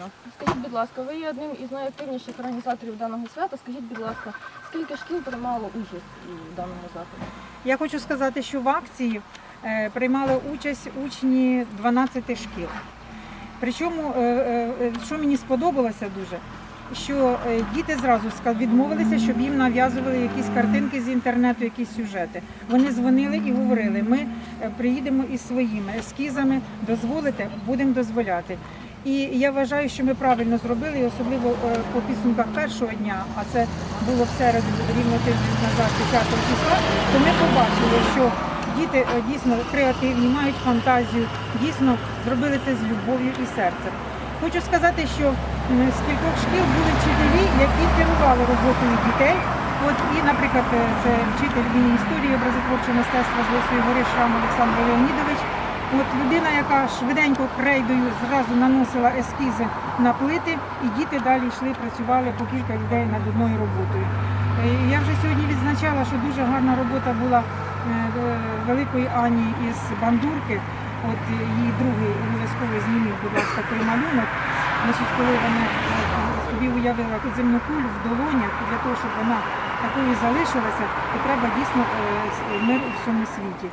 Миколаївна, скажіть, будь ласка, ви є одним із найактивніших організаторів даного свята. Скажіть, будь ласка, скільки шкіл приймало участь у даному заході? Я хочу сказати, що в акції е, приймали участь учні 12 шкіл. Причому, е, е, що мені сподобалося дуже, що діти зразу відмовилися, щоб їм нав'язували якісь картинки з інтернету, якісь сюжети. Вони дзвонили і говорили, ми приїдемо із своїми ескізами, дозволите, будемо дозволяти. І я вважаю, що ми правильно зробили, особливо е, по підсумках першого дня, а це було в середу рівно тиждень назад, 10 числа, то ми побачили, що діти е, дійсно креативні, мають фантазію, дійсно зробили це з любов'ю і серцем. Хочу сказати, що з кількох шкіл були вчителі, які керували роботою дітей. От і, наприклад, е, це вчитель лінії історії образотворчого мистецтва з Лисої гори Шрам Олександр Леонідович. От людина, яка швиденько крейдою зразу наносила ескізи на плити, і діти далі йшли, працювали по кілька людей над одною роботою. Е, Я вже сьогодні відзначала, що дуже гарна робота була е, великої Ані із бандурки. От її другий обов'язково знімів, будь ласка, той малюнок. Значить, коли собі уявила земну кулю в долонях, для того, щоб вона такою залишилася, то треба дійсно е, мир у всьому світі.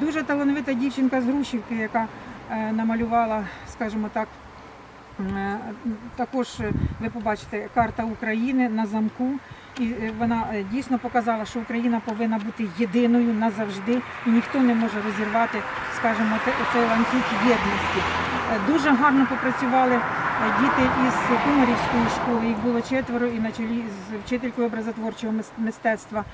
Дуже талановита дівчинка з Грушівки, яка е, намалювала, скажімо так, Е, Також е, ви побачите карта України на замку, і е, вона е, дійсно показала, що Україна повинна бути єдиною назавжди, і ніхто не може розірвати, скажімо, цей ланцюг єдності. Е, Дуже гарно попрацювали е, діти із Кумарівської школи. Їх було четверо і на чолі з вчителькою образотворчого мистецтва.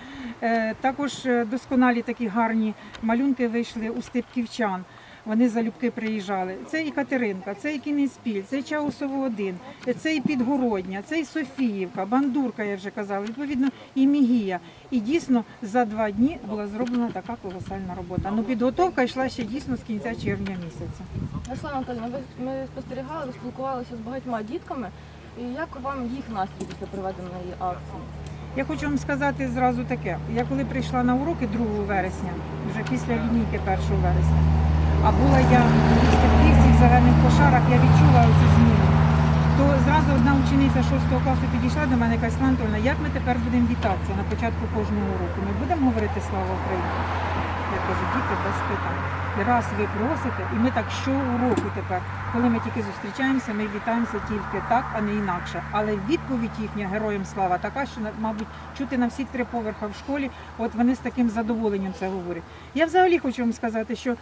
Е, Також е, досконалі такі гарні малюнки вийшли у степківчан. Вони залюбки приїжджали. Це і Катеринка, це і Кінеспіль, це і Чаусово 1, це і Підгородня, це і Софіївка, Бандурка, я вже казала, відповідно, і Мігія. І дійсно за два дні була зроблена така колосальна робота. Ну підготовка йшла ще дійсно з кінця червня місяця. Руслана Анатольовна, ви ми спостерігали, ви спілкувалися з багатьма дітками. І як вам їх настрій після проведеної акції? Я хочу вам сказати зразу таке. Я коли прийшла на уроки 2 вересня, вже після лінійки 1 вересня, а була я в Степківці в зелених кошарах, я відчула цю зміну. То зразу одна учениця 6 класу підійшла до мене і каже, «Світлана Анатольовна, як ми тепер будемо вітатися на початку кожного уроку? Ми будемо говорити слава Україні? Я кажу, діти без питань. Раз ви просите, і ми так щоуроку тепер, коли ми тільки зустрічаємося, ми вітаємося тільки так, а не інакше. Але відповідь їхня героям слава така, що мабуть чути на всі три поверха в школі. От вони з таким задоволенням це говорять. Я взагалі хочу вам сказати, що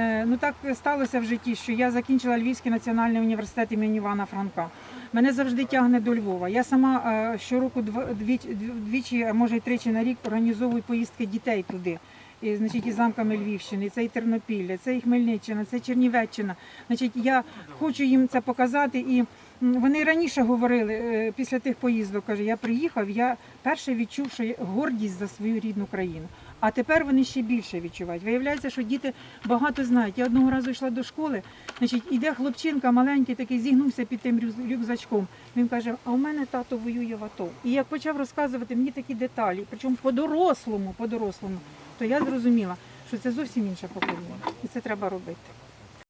ну так сталося в житті, що я закінчила Львівський національний університет імені Івана Франка. Мене завжди тягне до Львова. Я сама е, щороку дв- двічі, а може й тричі на рік організовую поїздки дітей туди. І, значить, і замками Львівщини, це і Тернопілля, це і Хмельниччина, це Чернівеччина. Значить, я хочу їм це показати. І вони раніше говорили е, після тих поїздок, каже, я приїхав, я перше відчув, що гордість за свою рідну країну. А тепер вони ще більше відчувають. Виявляється, що діти багато знають. Я одного разу йшла до школи, значить, іде хлопчинка маленький, такий зігнувся під тим рюкзачком. Він каже: А у мене тато воює в АТО. І як почав розказувати мені такі деталі, причому по-дорослому, по-дорослому, то я зрозуміла, що це зовсім інше покоління, і це треба робити.